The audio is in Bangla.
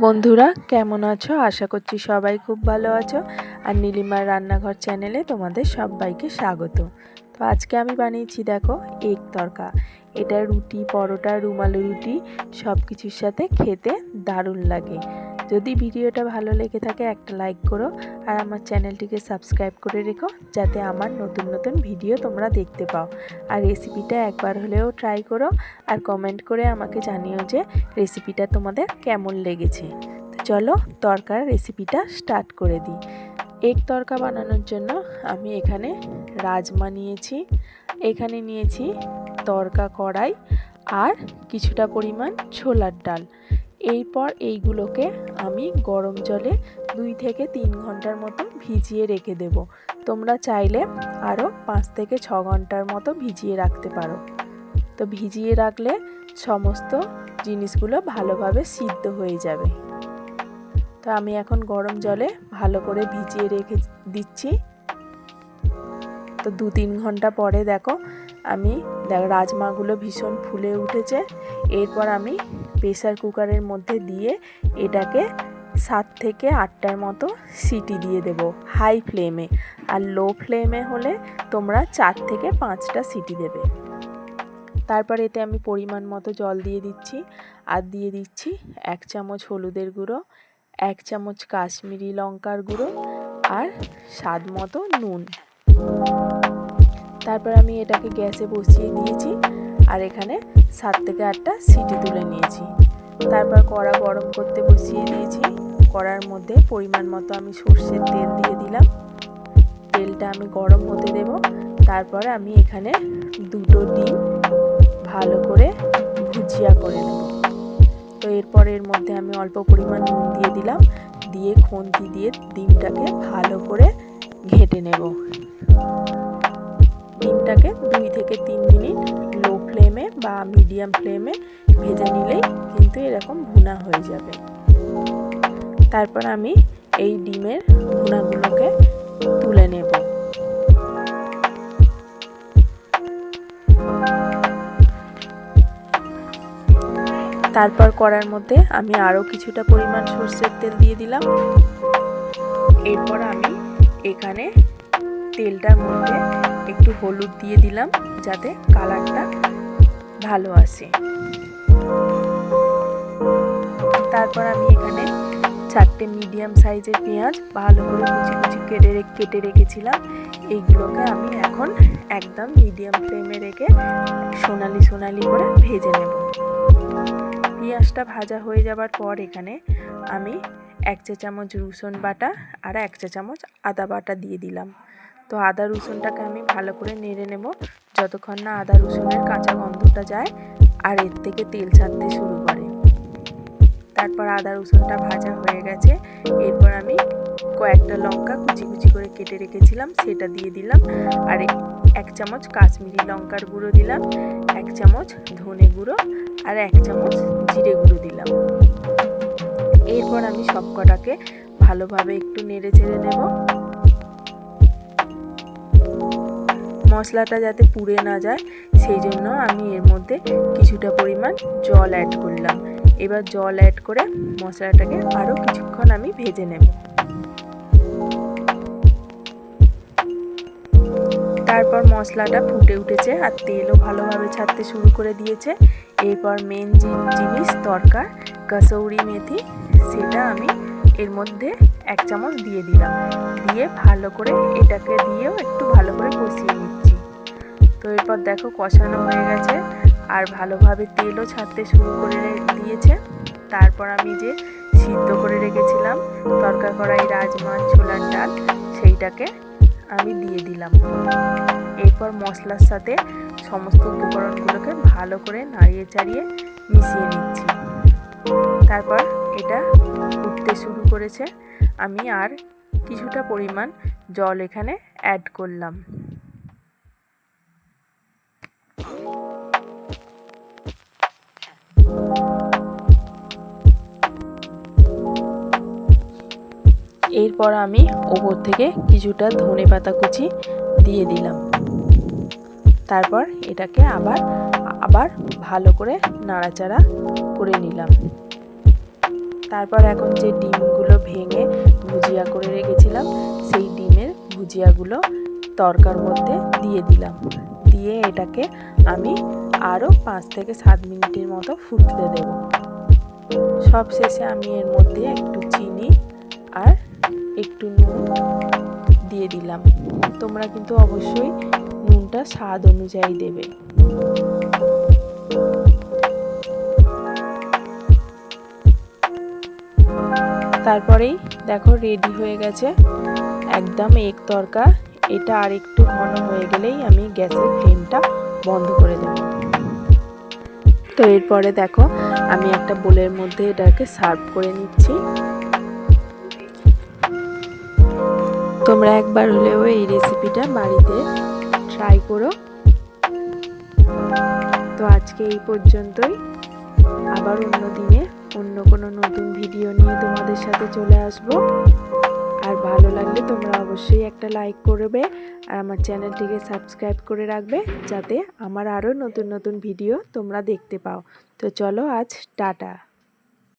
বন্ধুরা, কেমন আছো? আশা করছি সবাই খুব ভালো আছো। আর নীলিমার রান্নাঘর চ্যানেলে তোমাদের সবাইকে স্বাগত। তো আজকে আমি বানিয়েছি দেখো এগ তরকা। এটা রুটি, পরোটা, রুমালি রুটি সব কিছুর সাথে খেতে দারুণ লাগে। যদি ভিডিওটা ভালো লেগে থাকে, একটা লাইক করো আর আমার চ্যানেলটিকে সাবস্ক্রাইব করে রেখো, যাতে আমার নতুন নতুন ভিডিও তোমরা দেখতে পাও। আর রেসিপিটা একবার হলেও ট্রাই করো আর কমেন্ট করে আমাকে জানিও যে রেসিপিটা তোমাদের কেমন লেগেছে। চলো তরকার রেসিপিটা স্টার্ট করে দিই। এগ তরকা বানানোর জন্য আমি এখানে রাজমা নিয়েছি, এখানে নিয়েছি তরকা কড়াই আর কিছুটা পরিমাণ ছোলার ডাল। এরপর এইগুলোকে আমি গরম জলে দুই থেকে তিন ঘণ্টার মতো ভিজিয়ে রেখে দেব। তোমরা চাইলে আরও পাঁচ থেকে ছ ঘণ্টার মতো ভিজিয়ে রাখতে পারো। তো ভিজিয়ে রাখলে সমস্ত জিনিসগুলো ভালোভাবে সিদ্ধ হয়ে যাবে। তো আমি এখন গরম জলে ভালো করে ভিজিয়ে রেখে দিচ্ছি। তো দু তিন ঘণ্টা পরে দেখো, আমি রাজমাগুলো ভীষণ ফুলে উঠেছে। এরপর আমি প্রেসার কুকারের মধ্যে দিয়ে এটাকে সাত থেকে আটটার মতো সিটি দিয়ে দেব হাই ফ্লেমে আর লো ফ্লেমে হলে তোমরা চার থেকে পাঁচটা সিটি দেবে। তারপর এতে আমি পরিমাণ মতো জল দিয়ে দিচ্ছি। আর দিয়ে দিচ্ছি এক চামচ হলুদের গুঁড়ো, এক চামচ কাশ্মীরি লঙ্কার গুঁড়ো আর স্বাদ মতো নুন। তারপর আমি এটাকে গ্যাসে বসিয়ে দিয়েছি। আর এখানে সাত থেকে আটটা সিটি তুলে নিয়েছি। তারপর কড়া গরম করতে বসিয়ে দিয়েছি। কড়ার মধ্যে পরিমাণ মতো আমি সর্ষের তেল দিয়ে দিলাম। তেলটা আমি গরম হতে দেব। তারপরে আমি এখানে দুটো ডিম ভালো করে ভুজিয়া করে নেব। তো এরপর এর মধ্যে আমি অল্প পরিমাণ নুন দিয়ে দিলাম। দিয়ে খুন্তি দিয়ে ডিমটাকে ভালো করে ঘেটে নেব। ডিমটাকে দুই থেকে বা মিডিয়াম ফ্লেমে ভেজে নিলেই কিন্তু এরকম ভুনা হয়ে যাবে। তারপর আমি এই ডিমের ভুনাগুলোকে তুলে নেব। তারপর করার মধ্যে আমি আরও কিছুটা পরিমাণ সর্ষের তেল দিয়ে দিলাম। এরপর আমি এখানে তেলটার মধ্যে একটু হলুদ দিয়ে দিলাম, যাতে কালারটা ভালো আসে তারপর আমি এখানে চারটে মিডিয়াম সাইজের পেঁয়াজ ভালো করে কুচি কুচি কেটে কেটে রেখেছিলাম। এইগুলোকে আমি এখন একদম মিডিয়াম ফ্লেমে রেখে সোনালি সোনালি করে ভেজে নেব। পেঁয়াজটা ভাজা হয়ে যাবার পর এখানে আমি এক চা চামচ রসুন বাটা আর এক চা চামচ আদা বাটা দিয়ে দিলাম। তো আদা রসুনটাকে আমি ভালো করে নেড়ে নেব। যতক্ষণ না আদা রসুনের কাঁচা গন্ধটা যায়, আর এর থেকে তেল ছাড়তে শুরু করে। তারপর আদা রসুনটা ভাজা হয়ে গেছে। এরপর আমি কয়েকটা লঙ্কা কুচি কুচি করে কেটে রেখেছিলাম, সেটা দিয়ে দিলাম। আর এক চামচ কাশ্মীরি লঙ্কার গুঁড়ো দিলাম, এক চামচ ধনে গুঁড়ো, আর এক চামচ জিরে গুঁড়ো দিলাম। এরপর আমি সব কটাকে ভালোভাবে একটু নেড়ে চেড়ে নেব। মশলাটা যাতে পুড়ে না যায়, সেই জন্য আমি এর মধ্যে কিছুটা পরিমাণ জল অ্যাড করলাম। এবার জল অ্যাড করে মশলাটাকে আরও কিছুক্ষণ আমি ভেজে নেব। তারপর মশলাটা ফুটে উঠেছে আর তেলও ভালোভাবে ছাড়তে শুরু করে দিয়েছে। এরপর মেন যে জিনিস দরকার, কাসৌরি মেথি, সেটা আমি এর মধ্যে এক চামচ দিয়ে দিলাম। দিয়ে ভালো করে এটাকে দিয়েও একটু ভালো করে কষিয়ে নিচ্ছি। তো এরপর দেখো কষানো হয়ে গেছে আর ভালোভাবে তেলও ছাড়তে শুরু করে দিয়েছে। তারপর আমি যে সিদ্ধ করে রেখেছিলাম তরকা কড়াই রাজমা ছোলার ডাল, সেইটাকে আমি দিয়ে দিলাম। এরপর মশলার সাথে সমস্ত উপকরণগুলোকে ভালো করে নাড়িয়ে চাড়িয়ে মিশিয়ে নিচ্ছি। তারপর এটা উঠতে শুরু করেছে। আমি আর কিছুটা পরিমাণ জল এখানে অ্যাড করলাম। এরপর আমি ওপর থেকে কিছুটা ধনে পাতা কুচি দিয়ে দিলাম। তারপর এটাকে আবার আবার ভালো করে নাড়াচাড়া করে নিলাম। তারপর এখন যে ডিমগুলো ভেঙে ভুজিয়া করে রেখেছিলাম, সেই ডিমের ভুজিয়াগুলো তরকার মধ্যে দিয়ে দিলাম। দিয়ে এটাকে আমি আরও পাঁচ থেকে সাত মিনিটের মতো ফুটতে দেব। সব শেষে আমি এর মধ্যে একটু চিনি দিয়ে দিলাম। তোমরা কিন্তু অবশ্যই নুনটা স্বাদ অনুযায়ী দেবে। তারপরেই দেখো রেডি হয়ে গেছে। একদম এক তরকা। এটা আর একটু ঘন হয়ে গেলেই আমি গ্যাসের ফ্লেমটা বন্ধ করে দেব। তো এরপরে দেখো, আমি একটা বোলের মধ্যে এটাকে সার্ভ করে নিচ্ছি। তোমরা একবার হলেও এই রেসিপিটা বাড়িতে ট্রাই করো। তো আজকে এই পর্যন্তই। আবার অন্য দিনে অন্য কোনো নতুন ভিডিও নিয়ে তোমাদের সাথে চলে আসব। আর ভালো লাগলে তোমরা অবশ্যই একটা লাইক করবে আর আমার চ্যানেলটিকে সাবস্ক্রাইব করে রাখবে যাতে আমার আরও নতুন নতুন ভিডিও তোমরা দেখতে পাও। তো চলো আজ টাটা।